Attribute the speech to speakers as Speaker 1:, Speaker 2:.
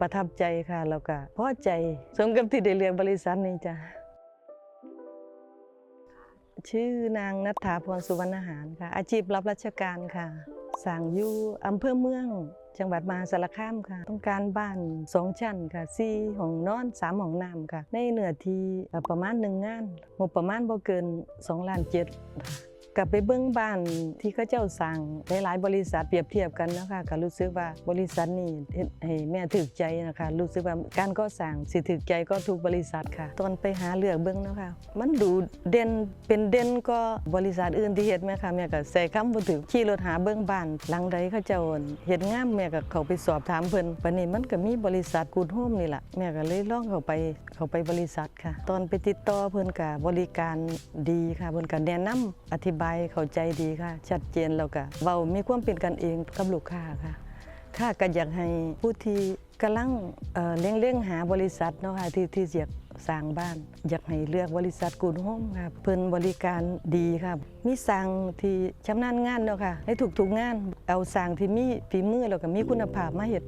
Speaker 1: ประทับใจค่ะแล้วก็พอใจสมกับที่ได้เลือกบริษัทนี้จ้ะชื่อนางนัทธาพรสุวรรณหารค่ะ อาชีพรับราชการค่ะสั่งอยู่อำเภอเมือง จังหวัดมหาสารคามค่ะ ต้องการบ้านสองชั้นค่ะสี่ห้องนอนสามห้องน้ำค่ะ ในเนื้อที่ประมาณหนึ่งงานงบประมาณบ่เกิน2ล้านเจ็ด กลับไปเบื้องบ้านที่เขาเจ้าสั่งหลายๆบริษัทเปรียบเทียบกันนะคะก็รู้สึกว่าบริษัทนี้เฮ็ดให้แม่ถึกใจนะคะรู้สึกว่าการก่อสร้างสิถึกใจก็ทุกบริษัทค่ะ ตอนไปหาเลือกเบื้องนะคะมันดูเด่นเป็นเด่นก็บริษัทอื่นที่เฮ็ดแม่ค่ะแม่ก็ใส่คำบ่ถึกขี่รถหาเบื้องบ้านหลังใดเขาเจ้าเฮ็ดงามแม่ก็เขาไปสอบถามเพิ่นปนี้มันก็มีบริษัทกูดโฮมนี่แหละแม่ก็เลยล่องเขาไปเขาไปบริษัทค่ะ ตอนไปติดต่อเพิ่นก็บบริการดีค่ะเพิ่นก็แนะนำอธิบายเข้าใจดีค่ะ ชัดเจนแล้วก็เว้ามีความเป็นกันเองกับลูกค้าค่ะค่ะก็อยากให้ผู้ที่กำลังเอ่อเร่งหาบริษัทเนาะค่ะที่ที่อยากสร้างบ้าน อยากให้เลือกบริษัทกูดโฮมค่ะเพิ่นบริการดีค่ะมีสร้างที่ชำนาญงานเนาะค่ะในทุกๆงาน เอาสร้างที่มีฝีมือแล้วก็มีคุณภาพมาเฮ็ด